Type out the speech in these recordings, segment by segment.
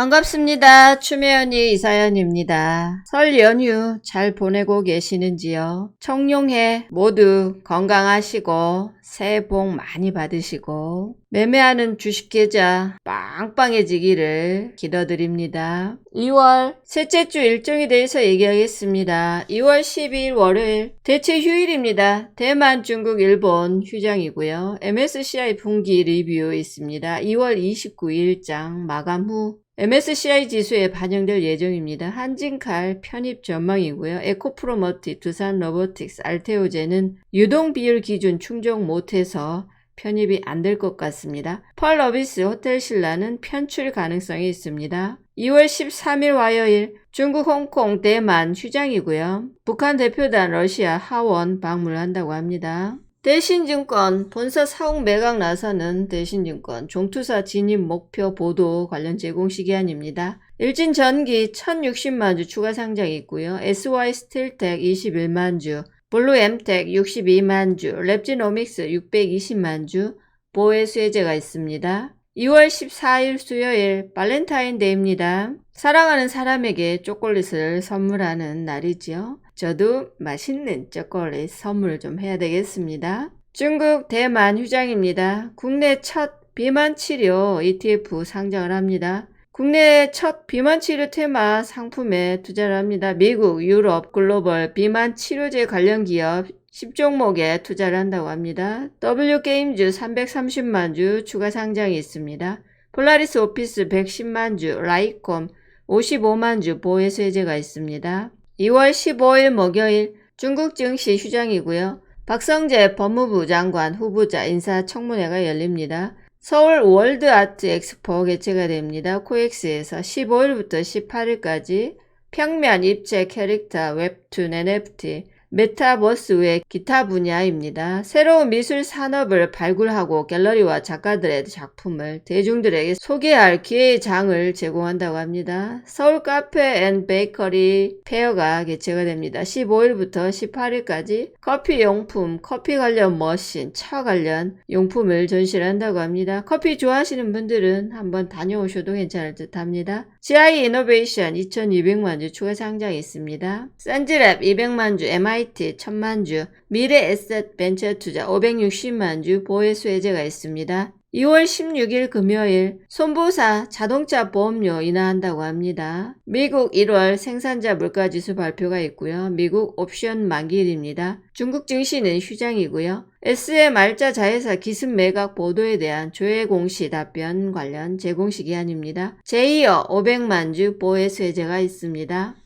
반갑습니다. 추매연이 이사연입니다. 설 연휴 잘 보내고 계시는지요? 청룡해 모두 건강하시고 새해 복 많이 받으시고 매매하는 주식 계좌 빵빵해지기를 기도드립니다. 2월 셋째 주 일정에 대해서 얘기하겠습니다. 2월 12일 월요일 대체 휴일입니다. 대만, 중국, 일본 휴장이고요. MSCI 분기 리뷰 있습니다. 2월 29일장 마감 후 MSCI 지수에 반영될 예정입니다. 한진칼 편입 전망이고요. 에코프로머티, 두산 로보틱스, 알테오제는 유동 비율 기준 충족 못해서 편입이 안 될 것 같습니다. 펄러비스 호텔신라는 편출 가능성이 있습니다. 2월 13일 화요일 중국, 홍콩, 대만 휴장이고요. 북한 대표단 러시아 하원 방문을 한다고 합니다. 대신증권 본사 사옥 매각 나서는 대신증권 종투사 진입 목표 보도 관련 제공 시기한입니다. 일진 전기 1060만 주 추가 상장이 있고요. SY 스틸텍 21만 주, 블루엠텍 62만 주, 랩지노믹스 620만 주 보혜 수혜제가 있습니다. 2월 14일 수요일 발렌타인데이입니다. 사랑하는 사람에게 초콜릿을 선물하는 날이지요. 저도 맛있는 초콜릿 선물을 좀 해야 되겠습니다. 중국 대만 휴장입니다. 국내 첫 비만 치료 ETF 상장을 합니다. 국내 첫 비만 치료 테마 상품에 투자를 합니다. 미국, 유럽, 글로벌 비만 치료제 관련 기업 10종목에 투자를 한다고 합니다. W게임즈 330만 주 추가 상장이 있습니다. 폴라리스 오피스 110만 주, 라이콤 55만 주 보혜 세제가 있습니다. 2월 15일 목요일 중국 증시 휴장이고요. 박성재 법무부 장관 후보자 인사청문회가 열립니다. 서울 월드 아트 엑스포 개최가 됩니다. 코엑스에서 15일부터 18일까지 평면 입체 캐릭터, 웹툰, NFT, 메타버스 외 기타 분야입니다. 새로운 미술 산업을 발굴하고 갤러리와 작가들의 작품을 대중들에게 소개할 기회의 장을 제공한다고 합니다. 서울 카페 앤 베이커리 페어가 개최가 됩니다. 15일부터 18일까지 커피 용품, 커피 관련 머신, 차 관련 용품을 전시를 한다고 합니다. 커피 좋아하시는 분들은 한번 다녀오셔도 괜찮을 듯 합니다. GI 이노베이션 2200만 주 추가 상장이 있습니다. 산지랩 200만 주, MIT 1000만 주, 미래 에셋 벤처 투자 560만 주 보혜 수혜제가 있습니다. 2월 16일 금요일 손보사 자동차 보험료 인하한다고 합니다. 미국 1월 생산자 물가지수 발표가 있고요. 미국 옵션 만기일입니다. 중국 증시는 휴장이고요. SM 알자 자회사 기습 매각 보도에 대한 조회 공시 답변 관련 제공 시 기한입니다. 제2어 500만 주 보혜 수혜제가 있습니다.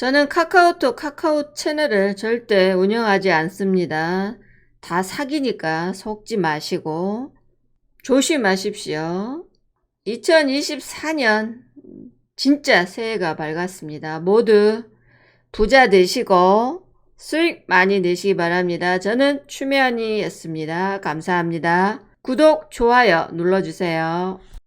저는 카카오톡 카카오 채널을 절대 운영하지 않습니다. 다 사기니까 속지 마시고 조심하십시오. 2024년 진짜 새해가 밝았습니다. 모두 부자 되시고 수익 많이 내시기 바랍니다. 저는 추미연이었습니다. 감사합니다. 구독, 좋아요 눌러주세요.